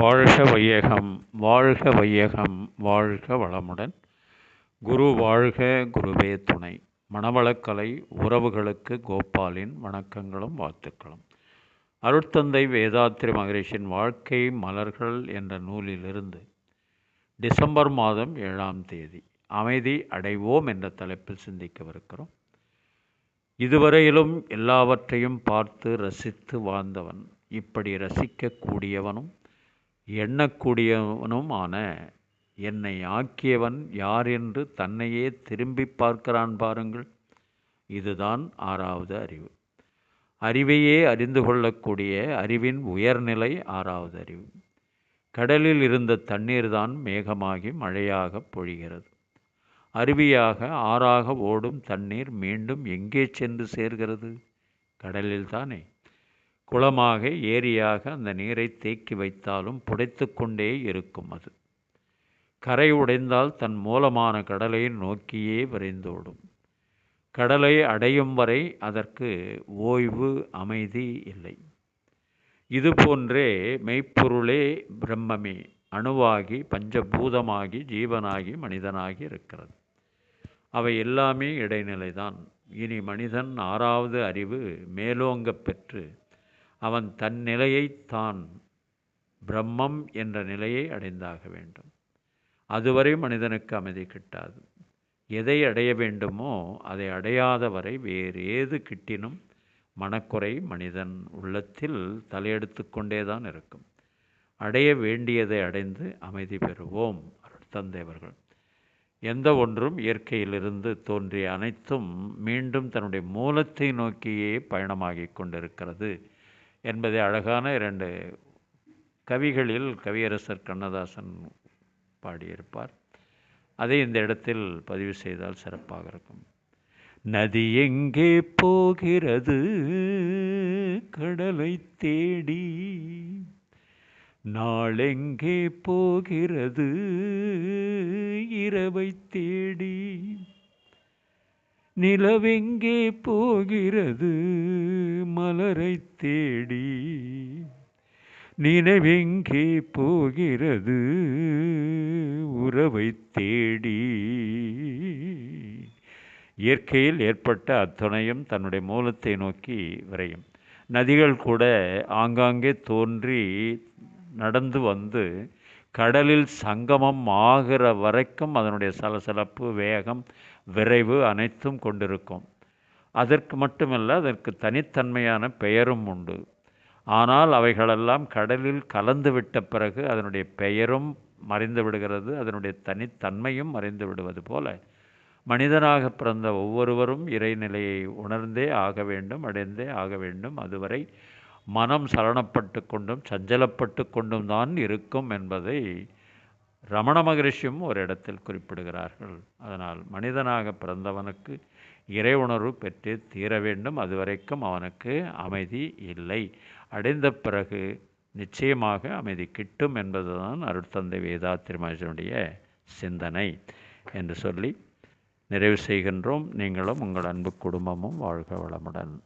வாழ்க வையகம் வாழ்க வையகம் வாழ்க வளமுடன். குரு வாழ்க குருவே துணை. மணவளக்கலை உறவுகளுக்கு கோபாலின் வணக்கங்களும் வாழ்த்துக்களும். அருட்தந்தை வேதாத்திரி மகரிஷின் வாழ்க்கை மலர்கள் என்ற நூலிலிருந்து டிசம்பர் மாதம் ஏழாம் தேதி அமைதி அடைவோம் என்ற தலைப்பில் சிந்திக்கவிருக்கிறோம். இதுவரையிலும் எல்லாவற்றையும் பார்த்து ரசித்து வாழ்ந்தவன் இப்படி ரசிக்கக்கூடியவனும் எண்ணக்கூடியவனும் ஆன என்னை ஆக்கியவன் யார் என்று தன்னையே திரும்பி பார்க்கிறான் பாருங்கள். இதுதான் ஆறாவது அறிவு. அறிவையே அறிந்து கொள்ளக்கூடிய அறிவின் உயர்நிலை ஆறாவது அறிவு. கடலில் இருந்த தண்ணீர் தான் மேகமாகி மழையாக பொழிகிறது. அருவியாக ஆறாக ஓடும் தண்ணீர் மீண்டும் எங்கே சென்று சேர்கிறது? கடலில் தானே. குளமாக ஏரியாக அந்த நீரை தேக்கி வைத்தாலும் புடைத்து கொண்டே இருக்கும் அது. கரை உடைந்தால் தன் மூலமான கடலை நோக்கியே விரைந்தோடும். கடலை அடையும் வரை அதற்கு ஓய்வு அமைதி இல்லை. இதுபோன்றே மெய்ப்பொருளே பிரம்மமே அணுவாகி பஞ்சபூதமாகி ஜீவனாகி மனிதனாகி இருக்கிறது. அவை எல்லாமே இடைநிலைதான். இனி மனிதன் ஆறாவது அறிவு மேலோங்கப் பெற்று அவன் தன் நிலையை தான் பிரம்மம் என்ற நிலையை அடைந்தாக வேண்டும். அதுவரை மனிதனுக்கு அமைதி கிட்டாது. எதை அடைய வேண்டுமோ அதை அடையாத வரை வேறு ஏது கிட்டினும் மனக்குறை மனிதன் உள்ளத்தில் தலையெடுத்து கொண்டேதான் இருக்கும். அடைய வேண்டியதை அடைந்து அமைதி பெறுவோம் தந்தைவர்கள் எந்த ஒன்றும் இயற்கையிலிருந்து தோன்றிய அனைத்தும் மீண்டும் தன்னுடைய மூலத்தை நோக்கியே பயணமாகிக் கொண்டிருக்கிறது. என்பதை அழகான இரண்டு கவிகளில் கவியரசர் கண்ணதாசன் பாடியிருப்பார். அதை இந்த இடத்தில் பதிவு செய்தால் சிறப்பாக இருக்கும். நதி எங்கே போகிறது? கடலை தேடி. நாளெங்கே போகிறது? இரவை தேடி. நிலவெங்கே போகிறது மலரை தேடி? நினைவெங்கே போகிறது உறவை தேடி? இயற்கையில் ஏற்பட்ட அத்துணையும் தன்னுடைய மூலத்தை நோக்கி விரையும். நதிகள் கூட ஆங்காங்கே தோன்றி நடந்து வந்து கடலில் சங்கமம் ஆகிற வரைக்கும் அதனுடைய சலசலப்பு வேகம் விரைவு அனைத்தும் கொண்டிருக்கும். அதற்கு மட்டுமல்ல அதற்கு தனித்தன்மையான பெயரும் உண்டு. ஆனால் அவைகளெல்லாம் கடலில் கலந்து விட்ட பிறகு அதனுடைய பெயரும் மறைந்து விடுகிறது அதனுடைய தனித்தன்மையும் மறைந்து விடுவது போல. மனிதனாக பிறந்த ஒவ்வொருவரும் இறைநிலையை உணர்ந்தே ஆக வேண்டும் அடைந்தே ஆக வேண்டும். அதுவரை மனம் சரணப்பட்டு கொண்டும் சஞ்சலப்பட்டு கொண்டும் தான் இருக்கும் என்பதை ரமண மகரிஷியும் ஒரு இடத்தில் குறிப்பிடுகிறார்கள். அதனால் மனிதனாக பிறந்தவனுக்கு இறை உணர்வு பெற்று தீர வேண்டும். அதுவரைக்கும் அவனுக்கு அமைதி இல்லை. அடைந்த பிறகு நிச்சயமாக அமைதி கிட்டும் என்பதுதான் அருட்தந்தை வேதா திருமணனுடைய சிந்தனை என்று சொல்லி நிறைவு செய்கின்றோம். நீங்களும் உங்கள் அன்பு குடும்பமும் வாழ்க வளமுடன்.